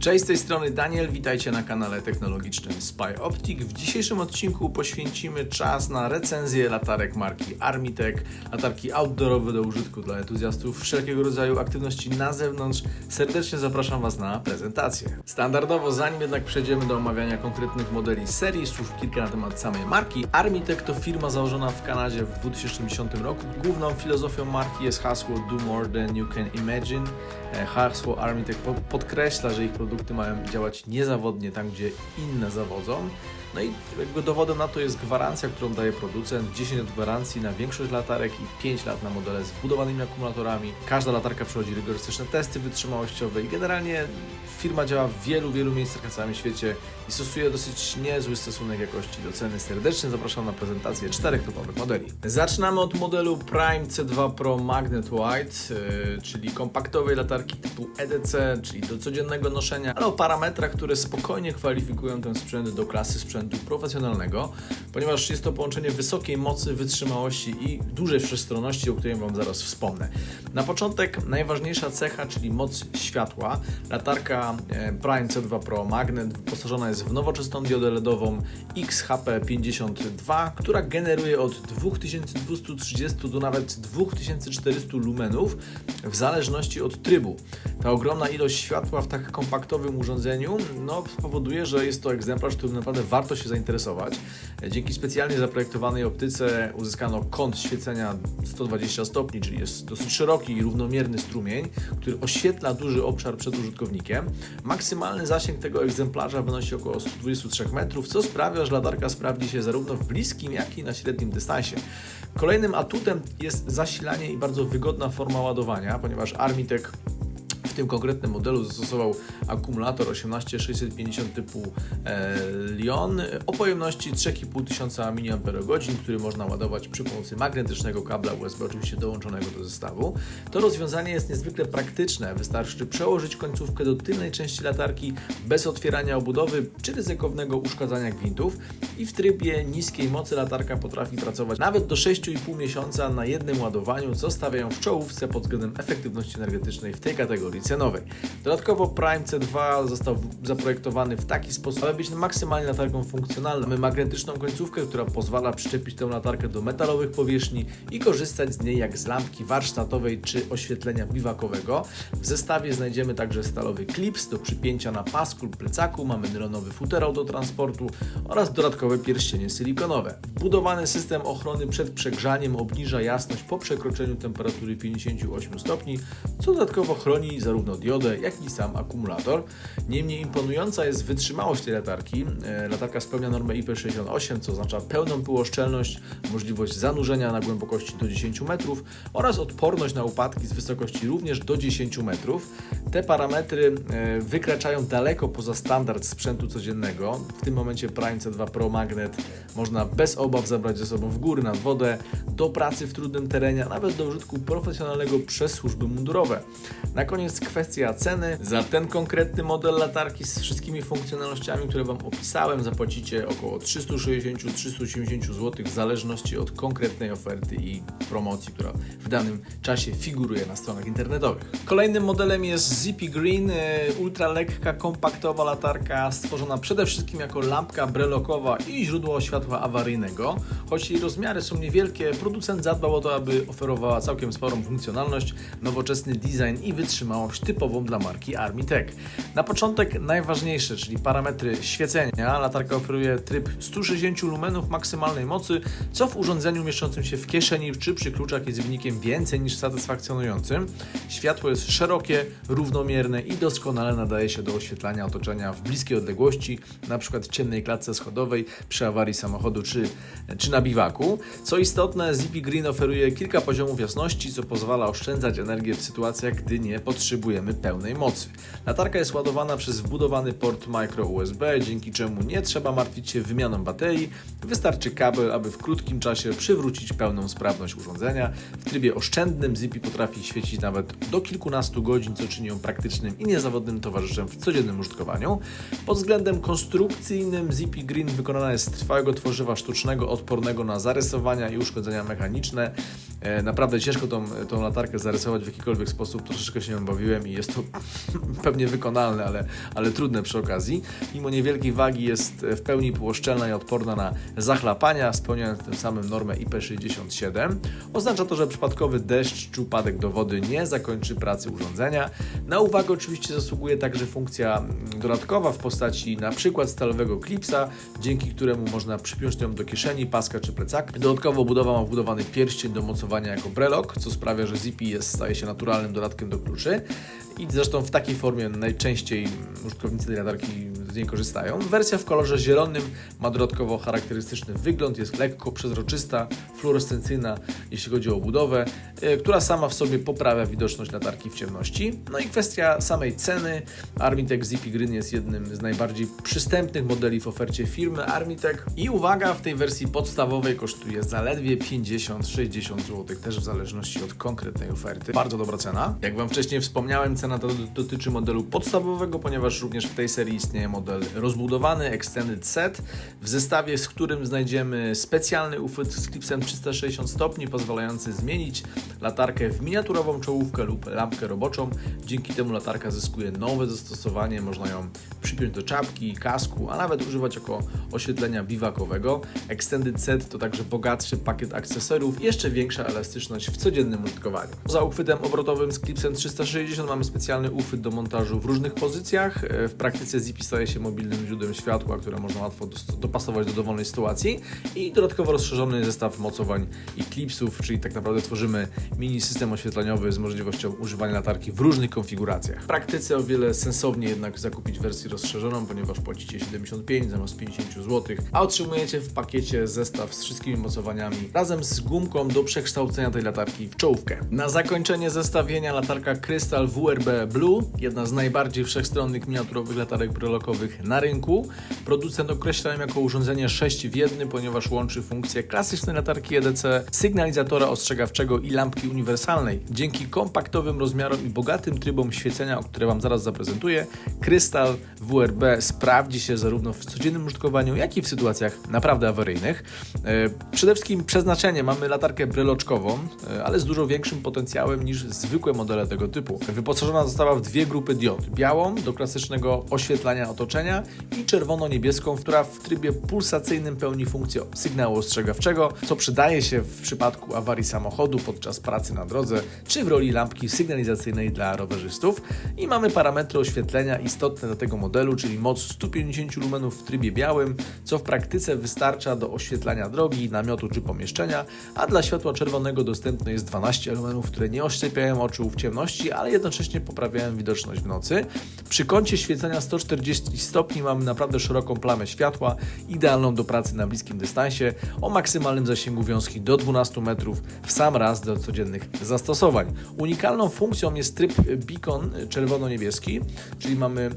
Cześć, z tej strony Daniel, witajcie na kanale technologicznym Spy Optic. W dzisiejszym odcinku poświęcimy czas na recenzję latarek marki Armitech, latarki outdoorowe do użytku dla entuzjastów wszelkiego rodzaju aktywności na zewnątrz. Serdecznie zapraszam Was na prezentację. Standardowo, zanim jednak przejdziemy do omawiania konkretnych modeli serii, słów kilka na temat samej marki. Armitech to firma założona w Kanadzie w 2010 roku. Główną filozofią marki jest hasło Do More Than You Can Imagine. E, Hasło Armitech po- podkreśla, że ich produkty mają działać niezawodnie tam, gdzie inne zawodzą. No i jakby dowodem na to jest gwarancja, którą daje producent. 10 lat gwarancji na większość latarek i 5 lat na modele z wbudowanymi akumulatorami. Każda latarka przechodzi rygorystyczne testy wytrzymałościowe i generalnie firma działa w wielu, wielu miejscach na całym świecie i stosuje dosyć niezły stosunek jakości do ceny. Serdecznie zapraszam na prezentację czterech topowych modeli. Zaczynamy od modelu Prime C2 Pro Magnet White, yy, czyli kompaktowej latarki typu EDC, czyli do codziennego noszenia, ale o parametrach, które spokojnie kwalifikują ten sprzęt do klasy sprzętu profesjonalnego, ponieważ jest to połączenie wysokiej mocy, wytrzymałości i dużej wszechstronności, o której Wam zaraz wspomnę. Na początek najważniejsza cecha, czyli moc światła. Latarka e, Prime C2 Pro Magnet wyposażona jest w nowoczesną diodę LEDową XHP52, która generuje od 2230 do nawet 2400 lumenów w zależności od trybu. Ta ogromna ilość światła w tak kompaktowym urządzeniu no, spowoduje, że jest to egzemplarz, którym naprawdę warto się zainteresować. Dzięki specjalnie zaprojektowanej optyce uzyskano kąt świecenia 120 stopni, czyli jest dosyć szeroki i równomierny strumień, który oświetla duży obszar przed użytkownikiem. Maksymalny zasięg tego egzemplarza wynosi około 123 metrów, co sprawia, że latarka sprawdzi się zarówno w bliskim, jak i na średnim dystansie. Kolejnym atutem jest zasilanie i bardzo wygodna forma ładowania, ponieważ Armitech w tym konkretnym modelu zastosował akumulator 18650 typu e, Lion o pojemności 3500 mAh, który można ładować przy pomocy magnetycznego kabla USB, oczywiście dołączonego do zestawu. To rozwiązanie jest niezwykle praktyczne. Wystarczy przełożyć końcówkę do tylnej części latarki bez otwierania obudowy czy ryzykownego uszkadzania gwintów i w trybie niskiej mocy latarka potrafi pracować nawet do 6,5 miesiąca na jednym ładowaniu, co stawia w czołówce pod względem efektywności energetycznej w tej kategorii cenowej. Dodatkowo Prime C2 został zaprojektowany w taki sposób, aby być maksymalnie latarką funkcjonalną. Mamy magnetyczną końcówkę, która pozwala przyczepić tę latarkę do metalowych powierzchni i korzystać z niej jak z lampki warsztatowej czy oświetlenia biwakowego. W zestawie znajdziemy także stalowy klips do przypięcia na pasku lub plecaku, mamy nylonowy futerał do transportu oraz dodatkowe pierścienie silikonowe. Wbudowany system ochrony przed przegrzaniem obniża jasność po przekroczeniu temperatury 58 stopni, co dodatkowo chroni zarówno diodę, jak i sam akumulator. Niemniej imponująca jest wytrzymałość tej latarki. E, Latarka spełnia normę IP68, co oznacza pełną pyłoszczelność, możliwość zanurzenia na głębokości do 10 metrów oraz odporność na upadki z wysokości również do 10 metrów. Te parametry e, wykraczają daleko poza standard sprzętu codziennego. W tym momencie Prime C2 Pro Magnet można bez obaw zabrać ze sobą w góry, nad wodę, do pracy w trudnym terenie, a nawet do użytku profesjonalnego przez służby mundurowe. Na koniec kwestia ceny. Za ten konkretny model latarki z wszystkimi funkcjonalnościami, które Wam opisałem, zapłacicie około 360-380 zł w zależności od konkretnej oferty i promocji, która w danym czasie figuruje na stronach internetowych. Kolejnym modelem jest Zippy Green, e, ultralekka, kompaktowa latarka stworzona przede wszystkim jako lampka brelokowa i źródło światła awaryjnego. Choć jej rozmiary są niewielkie, producent zadbał o to, aby oferowała całkiem sporą funkcjonalność, nowoczesny design i wytrzymałość typową dla marki Armitech. Na początek najważniejsze, czyli parametry świecenia. Latarka oferuje tryb 160 lumenów maksymalnej mocy, co w urządzeniu mieszczącym się w kieszeni czy przy kluczach jest wynikiem więcej niż satysfakcjonującym. Światło jest szerokie, równomierne i doskonale nadaje się do oświetlania otoczenia w bliskiej odległości, w ciemnej klatce schodowej, przy awarii samochodu czy, czy na biwaku. Co istotne, Zippy Green oferuje kilka poziomów jasności, co pozwala oszczędzać energię w sytuacjach, gdy nie potrzebujemy pełnej mocy. Latarka jest ładowana przez wbudowany port micro USB, dzięki czemu nie trzeba martwić się wymianą baterii. Wystarczy kabel, aby w krótkim czasie przywrócić pełną sprawność urządzenia. W trybie oszczędnym Zippy potrafi świecić nawet do kilkunastu godzin, co czyni ją praktycznym i niezawodnym towarzyszem w codziennym użytkowaniu. Pod względem konstrukcyjnym Zippy Green wykonana jest z trwałego tworzywa sztucznego, odpornego na zarysowania i uszkodzenia mechaniczne. E, Naprawdę ciężko tą, tą latarkę zarysować w jakikolwiek sposób, troszeczkę się nią bawiłem. i jest to pewnie wykonalne, ale, ale trudne przy okazji. Mimo niewielkiej wagi jest w pełni półoszczelna i odporna na zachlapania, spełniając tym samym normę IP67. Oznacza to, że przypadkowy deszcz czy upadek do wody nie zakończy pracy urządzenia. Na uwagę oczywiście zasługuje także funkcja mm, dodatkowa w postaci przykład stalowego klipsa, dzięki któremu można przypiąć ją do kieszeni, paska czy plecaka. Dodatkowo budowa ma wbudowany pierścień do mocowania jako brelok, co sprawia, że Zippy jest, staje się naturalnym dodatkiem do kluczy. I zresztą w takiej formie najczęściej użytkownicy tej latarki z niej korzystają. Wersja w kolorze zielonym ma dodatkowo charakterystyczny wygląd, jest lekko przezroczysta, fluorescencyjna, jeśli chodzi o budowę, yy, która sama w sobie poprawia widoczność latarki w ciemności. No i kwestia samej ceny. Armitech Zippy Green jest jednym z najbardziej przystępnych modeli w ofercie firmy Armitech i uwaga, w tej wersji podstawowej kosztuje zaledwie 50-60 zł, też w zależności od konkretnej oferty. Bardzo dobra cena. Jak Wam wcześniej wspomniałem, cena ta dotyczy modelu podstawowego, ponieważ również w tej serii istnieje model rozbudowany, Extended Set, w zestawie z którym znajdziemy specjalny uchwyt z klipsem 360 stopni, pozwalający zmienić latarkę w miniaturową czołówkę lub lampkę roboczą. Dzięki temu latarka zyskuje nowe zastosowanie, można ją przypiąć do czapki, kasku, a nawet używać jako oświetlenia biwakowego. Extended Set to także bogatszy pakiet akcesorów jeszcze większa elastyczność w codziennym użytkowaniu. Za uchwytem obrotowym z klipsem 360 mamy specjalny uchwyt do montażu w różnych pozycjach. E, W praktyce Zippy staje się mobilnym źródłem światła, które można łatwo dopasować do dowolnej sytuacji i dodatkowo rozszerzony zestaw mocowań i klipsów, czyli tak naprawdę tworzymy mini system oświetleniowy z możliwością używania latarki w różnych konfiguracjach. W praktyce o wiele sensowniej jednak zakupić wersję rozszerzoną, ponieważ płacicie 75 zamiast 50 zł, a otrzymujecie w pakiecie zestaw z wszystkimi mocowaniami razem z gumką do przekształcenia tej latarki w czołówkę. Na zakończenie zestawienia latarka Crystal WRB Blue, jedna z najbardziej wszechstronnych miniaturowych latarek brelokowych na rynku. Producent określa ją jako urządzenie 6 w 1, ponieważ łączy funkcje klasycznej latarki EDC, sygnalizatora ostrzegawczego i lampki uniwersalnej. Dzięki kompaktowym rozmiarom i bogatym trybom świecenia, o które Wam zaraz zaprezentuję, Crystal WRB sprawdzi się zarówno w codziennym użytkowaniu, jak i w sytuacjach naprawdę awaryjnych. E, Przede wszystkim przeznaczenie mamy latarkę breloczkową, e, ale z dużo większym potencjałem niż zwykłe modele tego typu. Wyposażona została w dwie grupy diod. Białą do klasycznego oświetlania otoczenia i czerwono-niebieską, która w trybie pulsacyjnym pełni funkcję sygnału ostrzegawczego, co przydaje się w przypadku awarii samochodu podczas pracy na drodze, czy w roli lampki sygnalizacyjnej dla rowerzystów. I mamy parametry oświetlenia istotne dla tego modelu, czyli moc 150 lumenów w trybie białym, co w praktyce wystarcza do oświetlania drogi, namiotu czy pomieszczenia, a dla światła czerwonego dostępne jest 12 lumenów, które nie oślepiają oczu w ciemności, ale jednocześnie poprawiają widoczność w nocy. Przy kącie świecenia 140 stopni mamy naprawdę szeroką plamę światła, idealną do pracy na bliskim dystansie, o maksymalnym zasięgu wiązki do 12 metrów w sam raz do codziennych zastosowań. Unikalną funkcją jest tryb beacon czerwono-niebieski, czyli mamy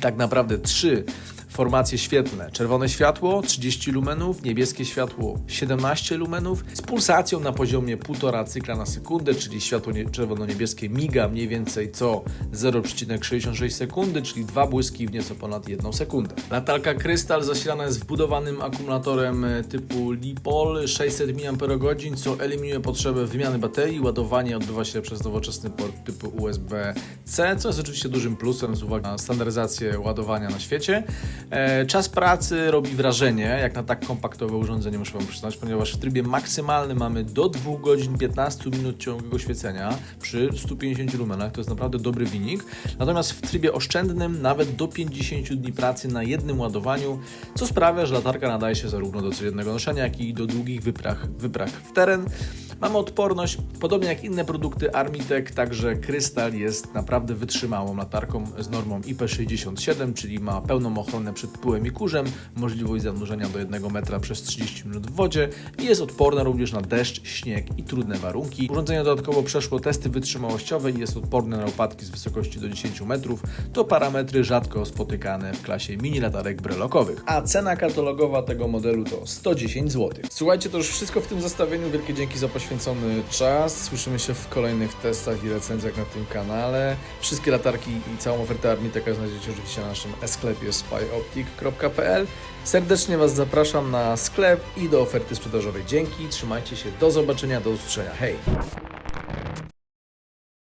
tak naprawdę trzy formacje świetlne. Czerwone światło 30 lumenów, niebieskie światło 17 lumenów z pulsacją na poziomie 1,5 cykla na sekundę, czyli światło nie- czerwono-niebieskie miga mniej więcej co 0,66 sekundy, czyli dwa błyski w nieco ponad 1 sekundę. Latarka Krystal zasilana jest wbudowanym akumulatorem e, typu LiPol 600 mAh, co eliminuje potrzebę wymiany baterii. Ładowanie odbywa się przez nowoczesny port typu USB-C, co jest oczywiście dużym plusem z uwagi na standaryzację ładowania na świecie. E, Czas pracy robi wrażenie, jak na tak kompaktowe urządzenie, muszę Wam przyznać, ponieważ w trybie maksymalnym mamy do 2 godzin 15 minut ciągłego świecenia przy 150 lumenach, to jest naprawdę dobry wynik. Natomiast w trybie oszczędnym nawet do 50 dni pracy na jednym ładowaniu, co sprawia, że latarka nadaje się zarówno do codziennego noszenia, jak i do długich wypraw, wypraw w teren. Mamy odporność, podobnie jak inne produkty Armitech, także Krystal jest naprawdę wytrzymałą latarką z normą IP67, czyli ma pełną ochronę przed pyłem i kurzem, możliwość zanurzenia do 1 metra przez 30 minut w wodzie i jest odporna również na deszcz, śnieg i trudne warunki. Urządzenie dodatkowo przeszło testy wytrzymałościowe i jest odporne na upadki z wysokości do 10 metrów. To parametry rzadko spotykane w klasie mini latarek brelokowych. A cena katalogowa tego modelu to 110 zł. Słuchajcie, to już wszystko w tym zestawieniu. Wielkie dzięki za poświęcony czas. Słyszymy się w kolejnych testach i recenzjach na tym kanale. Wszystkie latarki i całą ofertę Armiteka znajdziecie oczywiście na naszym e-sklepie spyoptic.pl. Serdecznie Was zapraszam na sklep i do oferty sprzedażowej. Dzięki, trzymajcie się, do zobaczenia, do usłyszenia. Hej!